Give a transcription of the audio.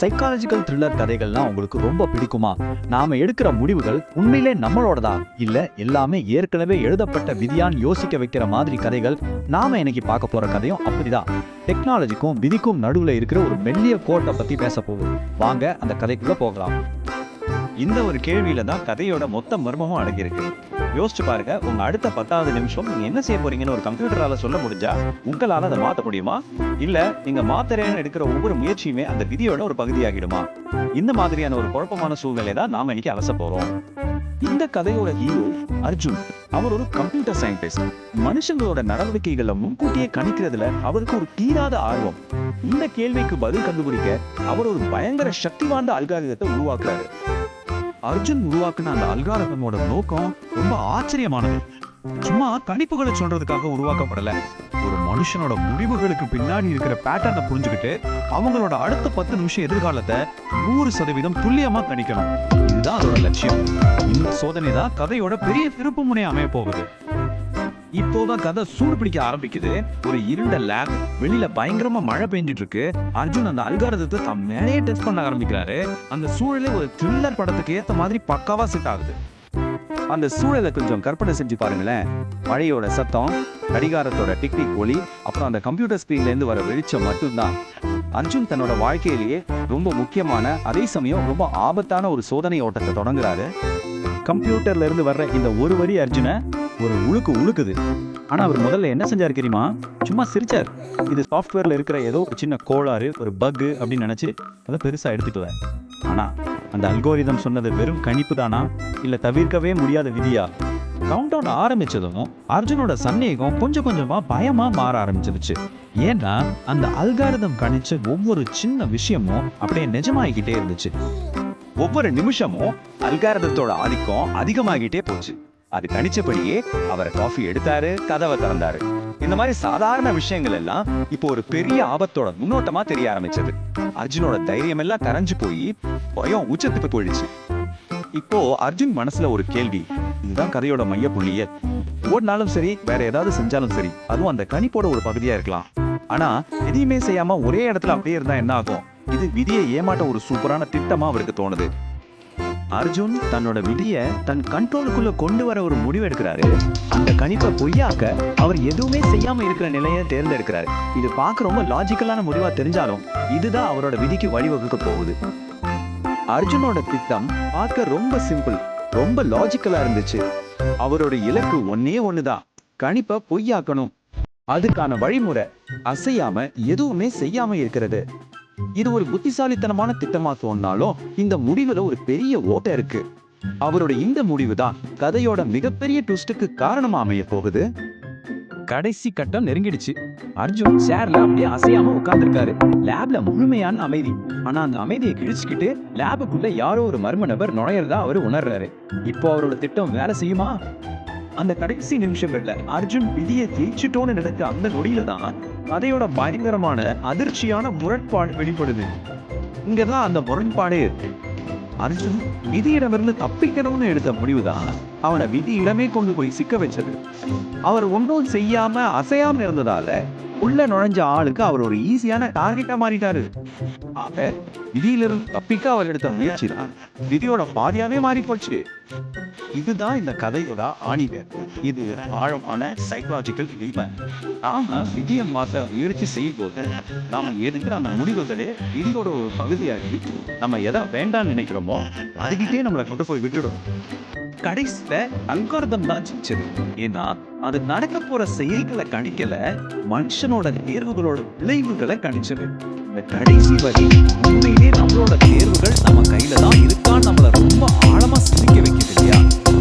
Psychological thriller கதைகள்லாம் உங்களுக்கு ரொம்ப பிடிக்குமா? நாம எடுக்கிற முடிவுகள் உண்மையிலே நம்மளோடதா? இல்ல எல்லாமே ஏற்கனவே எழுதப்பட்ட விதியான் யோசிக்க வைக்கிற மாதிரி கதைகள் நாம இன்னைக்கு பார்க்க போற கதையும் அப்படிதான் டெக்னாலஜிக்கும் விதிக்கும் நடுவுல இருக்கிற ஒரு மெல்லிய கோட்டை பத்தி பேச போகுது. வாங்க அந்த கதைக்குள்ள போகலாம். இந்த ஒரு கேள்வியில தான் கதையோட மொத்த மர்மமும் அடங்கியிருக்கு. யோசிச்சு பாருங்க உங்க அடுத்த பத்தாவது நிமிஷம் நீங்க என்ன செய்ய போறீங்கன்னு ஒரு கம்ப்யூட்டரால சொல்ல முடிஞ்சா உங்களால அதை மாத்த முடியுமா? இல்ல நீங்க மாத்தறேன்னு எடுக்கிற ஒவ்வொரு முயற்சியுமே அந்த விதியோட ஒரு பகுதியாகிடுமா? இந்த மாதிரியான ஒரு குழப்பமான சூழ்நிலை தான் நாம இன்னைக்கு அலச போறோம். இந்த கதையோட ஹீரோ அர்ஜுன் அவர் ஒரு கம்ப்யூட்டர் சயின்டிஸ்ட். மனுஷங்களோட நடவடிக்கைகளை முன்கூட்டியே கணிக்கிறதுல அவருக்கு ஒரு தீராத ஆர்வம். இந்த கேள்விக்கு பதில் கண்டுபிடிக்க அவர் ஒரு பயங்கர சக்தி வாய்ந்த அல்காரிதத்தை உருவாக்குறாரு. அர்ஜுன் உருவாக்குன அந்த அல்காரதமோட நோக்கம் ரொம்ப ஆச்சரியமானது. சும்மா கணிப்புகளை சொல்றதுக்காக உருவாக்கப்படல. ஒரு மனுஷனோட முடிவுகளுக்கு பின்னாடி இருக்கிற பேட்டர்னை புரிஞ்சுக்கிட்டு அவங்களோட அடுத்த பத்து நிமிஷம் எதிர்காலத்தை நூறு சதவீதம் துல்லியமா கணிக்கணும். இதுதான் அதோட லட்சியம். இந்த சோதனை தான் கதையோட பெரிய திருப்பு முனை அமைய போகுது. இப்போதான் கதை சூடு பிடிக்க ஆரம்பிக்குது. ஒரு இருண்ட லேப் வெளியில பயங்கரமா மழை பெஞ்சிட்டு இருக்கு அர்ஜுன் அந்த அல்காரதத்தை தம் மேலேயே டெஸ்ட் பண்ண ஆரம்பிக்கிறாரு. அந்த சூழலே ஒரு த்ரில்லர் படத்துக்கு ஏத்த மாதிரி பக்காவா செட் ஆகுது. அந்த சூழலை கொஞ்சம் கற்பனை செஞ்சு பாருங்களேன். மழையோட சத்தம் கடிகாரத்தோட டிக்டிக் ஒளி அப்புறம் அந்த கம்ப்யூட்டர் ஸ்கிரீன்லேருந்து வர வெளிச்சம் மட்டும்தான். அர்ஜுன் தன்னோட வாழ்க்கையிலேயே ரொம்ப முக்கியமான அதே சமயம் ரொம்ப ஆபத்தான ஒரு சோதனை ஓட்டத்தை தொடங்குறாரு. கம்ப்யூட்டர்ல இருந்து வர்ற இந்த ஒரு வரி அர்ஜுனை ஒரு உழுக்கு உழுக்குது. ஆனா அவர் முதல்ல என்ன செஞ்சார் தெரியுமா? சும்மா சிரிச்சார். இது சாஃப்ட்வேர்ல இருக்கிற ஏதோ ஒரு சின்ன கோளாறு ஒரு பக்கு அப்படின்னு நினைச்சு அதை பெருசா எடுத்துக்குவேன் ஆனால் அந்த அல்கோரிதம் சொன்னது வெறும் கணிப்பு தானா? இல்ல தவிர்க்கவே முடியாத விதியா? கவுண்ட் டவுன் ஆரம்பிச்சதும் அர்ஜுனோட சந்தேகம் கொஞ்சம் கொஞ்சமா பயமா மாற ஆரம்பிச்சிருச்சு. ஏன்னா அந்த அல்காரிதம் கணிச்ச ஒவ்வொரு சின்ன விஷயமும் அப்படியே நிஜமாகிக்கிட்டே இருந்துச்சு. ஒவ்வொரு நிமிஷமும் அல்காரதத்தோட ஆதிக்கம் அதிகமாகிட்டே போச்சு. அது கணிச்சபடியே அவர் காஃபி எடுத்தாரு கதவை திறந்தாரு. இந்த மாதிரி சாதாரண விஷயங்கள் எல்லாம் இப்போ ஒரு பெரிய ஆபத்தோட முன்னோட்டமா தெரிய ஆரம்பிச்சது. அர்ஜுனோட தைரியம் எல்லாம் கரைஞ்சு போய் பயம் உச்சத்துக்கு போயிடுச்சு. இப்போ அர்ஜுன் மனசுல ஒரு கேள்வி இதுதான் கதையோட மைய புள்ளியே ஓடினாலும் சரி வேற ஏதாவது செஞ்சாலும் சரி அதுவும் அந்த கணிப்போட ஒரு பகுதியா இருக்கலாம். ஆனா எதையுமே செய்யாம ஒரே இடத்துல அப்படியே இருந்தா என்ன ஆகும்? இது விதியை ஏமாட்ட ஒரு சூப்பரான திட்டமா அவருக்கு தோணுது. அர்ஜுன் தன்னோட விதிய தன் கண்ட்ரோலுக்குள்ள கொண்டு வர ஒரு முடிவு எடுக்கிறாரு. அந்த கணிப்பை பொய்யாக்க அவர் எதுவுமே செய்யாம இருக்கிற நிலையை தேர்ந்தெடுக்கிறாரு. இது பார்க்க ரொம்ப லாஜிக்கலான முடிவா தெரிஞ்சாலும் இதுதான் அவரோட விதிக்கு வழிவகுக்க போகுது. அர்ஜுனோட திட்டம் பார்க்க ரொம்ப சிம்பிள் ரொம்ப லாஜிக்கலா இருந்துச்சு. அவரோட இலக்கு ஒன்னே ஒண்ணுதான். கணிப்பை பொய்யாக்கணும். அதுக்கான வழிமுறை அசையாம எதுவுமே செய்யாம இருக்கிறது. இது ஒரு புத்திசாலித்தனமான திட்டமா தோணினாலும் இந்த முடிவுல ஒரு பெரிய ஓட்டை இருக்கு. அவரோட இந்த முடிவு தான் கதையோட மிகப்பெரிய ட்விஸ்டுக்கு காரணமா அமைய போகுது. கடைசி கட்டம் நெருங்கிடுச்சு. அர்ஜுன் சேர்ல அப்படியே அசையாம உட்கார்ந்துருக்காரு. லேப்ல முழுமையான அமைதி. ஆனா அந்த அமைதியை கிழிச்சுக்கிட்டு லேபுக்குள்ள யாரோ ஒரு மர்ம நபர் நுழையிறதா அவரு உணர்றாரு. இப்போ அவரோட திட்டம் வேலை செய்யுமா? அந்த கடைசி நிமிஷங்கள்ல அர்ஜுன் விதியை ஜெயிச்சிட்டோன்னு நடக்க அந்த நொடியில தான் கதையோட பயங்கரமான அதிர்ச்சியான முரண்பாடு வெளிப்படுது. இங்கதான் அந்த முரண்பாடே இருக்கு. அர்ஜுன் விதியிடமிருந்து தப்பிக்கணும்னு எடுத்த முடிவுதான் அவனை விதியிடமே கொண்டு போய் சிக்க வச்சது. அவர் ஒன்றும் செய்யாம அசையாம இருந்ததால உள்ள நுழைஞ்ச ஆளுக்கு அவர் ஒரு ஈஸியான டார்கெட்டா மாறிட்டாரு. ஆக விதியிலிருந்து தப்பிக்க அவர் எடுத்த முயற்சி தான் விதியோட பாதியாவே மாறி போச்சு இதுதான் இந்த கதையோட ஆணிவேர். இது ஆழமான சைக்கலாஜிக்கல் உண்மை நாம விதியை மாற்ற முயற்சி செய்யும் போது நாம எடுக்கிற அந்த முடிவுகளே விதியோட ஒரு பகுதியாகி நம்ம எதை வேண்டாம்னு நினைக்கிறோமோ அதுக்கிட்டே நம்மளை கொண்டு போய் விட்டுடும். கடைசியில அல்காரதம் தான் ஜெயிச்சது. ஏன்னா அது நடக்க போற செயல்களை கணிக்கல மனுஷனோட தேர்வுகளோட விளைவுகளை கணிச்சது. இந்த கடைசி வரி உண்மையிலே நம்மளோட தேர்வுகள் நம்ம கையில தான் இருக்கான்னு நம்மள ரொம்ப ஆழமா சிந்திக்க வைக்குது இல்லையா?